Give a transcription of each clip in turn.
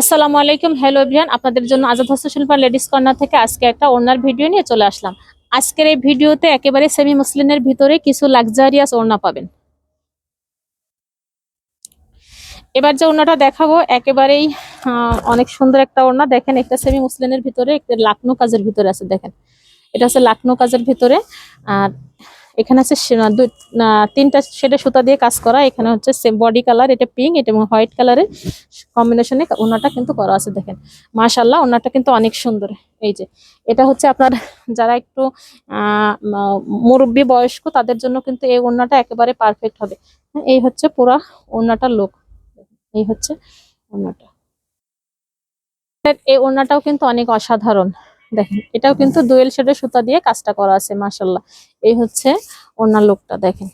আসসালামু আলাইকুম। Hello everyone আপনাদের জন্য আজাদ হস্তশিল্পা লেডিস কর্নার থেকে আজকে একটা ওড়নার ভিডিও নিয়ে চলে আসলাম। আজকের এই ভিডিওতে একেবারে সেমি মুসলিনের ভিতরে কিছু লাক্সারিয়াস ওড়না পাবেন। এবার যে ওড়নাটা দেখাবো, একেবারেই অনেক সুন্দর একটা ওড়না। দেখেন, একটা সেমি মুসলিনের ভিতরে, একটা লাকনো কাজের ভিতরে আছে, দেখেন। এটা হচ্ছে লাকনো কাজের ভিতরে। আর এখানে আছে তিনটা শেডে সুতা দিয়ে কাজ করা। এখানে হচ্ছে বডি কালার এটা পিঙ্ক এটা এবং হোয়াইট কালারের কম্বিনেশনে ওনাটা কিন্তু করা আছে দেখেন। মাশাল্লাহ ওনাটা কিন্তু অনেক সুন্দর। এই যে এটা হচ্ছে আপনার যারা একটু মুরব্বী বয়স্ক তাদের জন্য কিন্তু এই ওড়নাটা একেবারে পারফেক্ট হবে। হ্যাঁ, এই হচ্ছে পুরা ওড়নাটার লোক এই হচ্ছে ওড়নাটা। এই ওড়নাটাও কিন্তু অনেক অসাধারণ। দেখেন, এটাও কিন্তু দুয়েল শেডের সুতা দিয়ে কাজটা করা আছে মাশাল্লাহ এই হচ্ছে ওড়নার লোকটা দেখেন।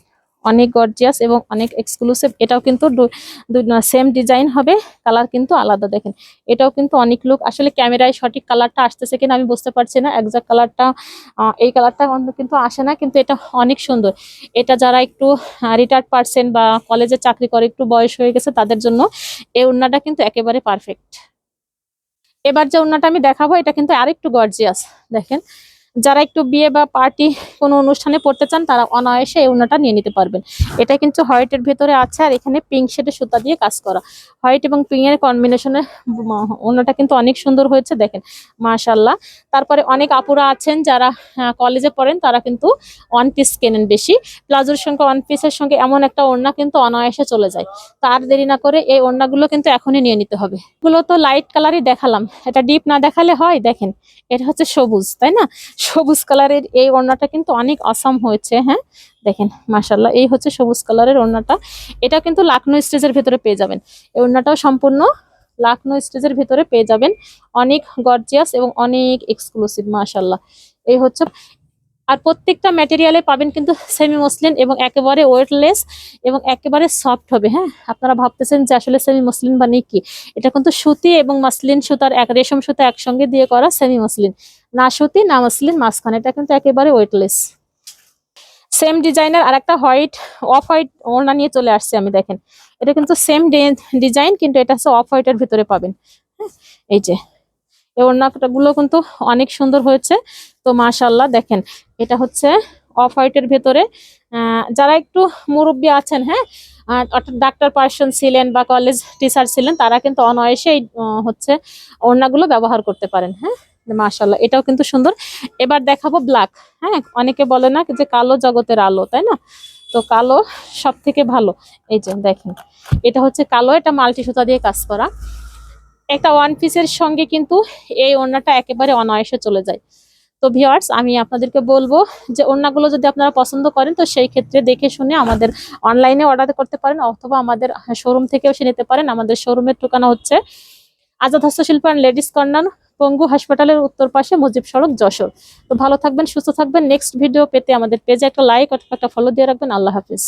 অনেক গর্জিয়াস এবং অনেক এক্সক্লুসিভ এটাও কিন্তু সেম ডিজাইন হবে কালার কিন্তু আলাদা, দেখেন। এটাও কিন্তু অনেক লুক আসলে ক্যামেরায় সঠিক কালারটা আসতেছে কিনা আমি বুঝতে পারছি না। একজাক্ট কালারটা এই কালারটা কিন্তু আসে না, কিন্তু এটা অনেক সুন্দর। এটা যারা একটু রিটায়ার্ড পার্সন বা কলেজে চাকরি করে, একটু বয়স হয়ে গেছে, তাদের জন্য এই ওড়নাটা কিন্তু একেবারে পারফেক্ট এবার যে ওনাটা আমি দেখাবো এটা কিন্তু আরেকটু গর্জিয়াস দেখেন। যারা একটু বিয়ে বা পার্টি কোনো অনুষ্ঠানে পড়তে চান, তারা অনায়াসে এই ওড়নাটা নিয়ে নিতে পারবেন। এটা কিন্তু হোয়াইটের ভেতরে আছে আর এখানে পিঙ্ক শেডের সুতা দিয়ে কাজ করা। হোয়াইট এবং পিঙ্ক এর কম্বিনেশনে ওড়নাটা কিন্তু অনেক সুন্দর হয়েছে, দেখেন। মাশাল্লাহ তারপরে অনেক আপুরা আছেন যারা কলেজে পড়েন, তারা কিন্তু ওয়ান পিস কেনেন বেশি। প্লাজোর সঙ্গে ওয়ান পিসের সঙ্গে এমন একটা ওড়না কিন্তু অনায়াসে চলে যায়। তার দেরি না করে এই ওড়নাগুলো কিন্তু এখনই নিয়ে নিতে হবে। এগুলো তো লাইট কালারই দেখালাম। এটা ডিপ না দেখালে হয়, দেখেন। এটা হচ্ছে সবুজ, তাই না? সবুজ কালারের এই ওড়নাটা কিন্তু অনেক অসম হয়েছে হ্যাঁ? দেখেন মাশাল্লাহ এই হচ্ছে সবুজ কালারের ওড়নাটা। এটা কিন্তু লাকনো স্টেজের ভেতরে পেয়ে যাবেন। এই ওড়নাটাও সম্পূর্ণ লাকনো স্টেজের ভেতরে পেয়ে যাবেন। অনেক গর্জিয়াস এবং অনেক এক্সক্লুসিভ মাসাল্লাহ এই হচ্ছে আর প্রত্যেকটা ম্যাটেরিয়ালে পাবেন কিন্তু সেমি মসলিন এবং একেবারে ওয়েটলেস এবং একেবারে সফট হবে হ্যাঁ? আপনারা ভাবতেছেন যে আসলে সেমি মসলিন মানে কি এটা কিন্তু সুতি এবং মাসলিন সুতার এক রেশম সুতা একসঙ্গে দিয়ে করা সেমি মসলিন না সুতি না মসলিন মাঝখানে এটা কিন্তু একেবারে ওয়েটলেস সেম ডিজাইনের আর একটা হোয়াইট অফ হোয়াইট ওড়না নিয়ে চলে আসছে আমি দেখেন। এটা কিন্তু সেম ডিজাইন কিন্তু এটা হচ্ছে অফ হোয়াইটের ভিতরে পাবেন হ্যাঁ, এই যে এই ওড়নাগুলো কিন্তু অনেক সুন্দর হয়েছে। তো মাশাল্লাহ দেখেন, এটা হচ্ছে অফ হোয়াইটের ভেতরে। যারা একটু মুরব্বী আছেন হ্যাঁ অর্থাৎ ডাক্তার পার্সন ছিলেন বা কলেজ টিচার ছিলেন, তারা কিন্তু অনায়াসে হচ্ছে ওড়নাগুলো ব্যবহার করতে পারেন হ্যাঁ মাশাল্লাহ এটাও কিন্তু সুন্দর। এবার দেখাবো ব্ল্যাক হ্যাঁ অনেকে বলে না যে কালো জগতের আলো, তাই না? তো কালো সব থেকে ভালো, এই যে দেখেন, এটা হচ্ছে কালো, এটা মাল্টি সুতা দিয়ে কাজ করা। একটা ওয়ান পিসের সঙ্গে কিন্তু এই ওড়নাটা একেবারে অনায়াসে চলে যায়। তো ভিওয়ার্স আমি আপনাদেরকে বলব যে ওড়নাগুলো যদি আপনারা পছন্দ করেন, তো সেই ক্ষেত্রে দেখে শুনে আমাদের অনলাইনে অর্ডার করতে পারেন অথবা আমাদের শোরুম থেকেও সে নিতে পারেন। আমাদের শোরুমের ঠিকানা হচ্ছে আজাদ হস্তশিল্প অ্যান্ড লেডিস কর্নার পঙ্গু হাসপাতালের উত্তর পাশে মুজিব সড়ক, যশোর। তো ভালো থাকবেন, সুস্থ থাকবেন। নেক্সট ভিডিও পেতে আমাদের পেজে একটা লাইক অথবা একটা ফলো দিয়ে রাখবেন। আল্লাহ হাফিজ।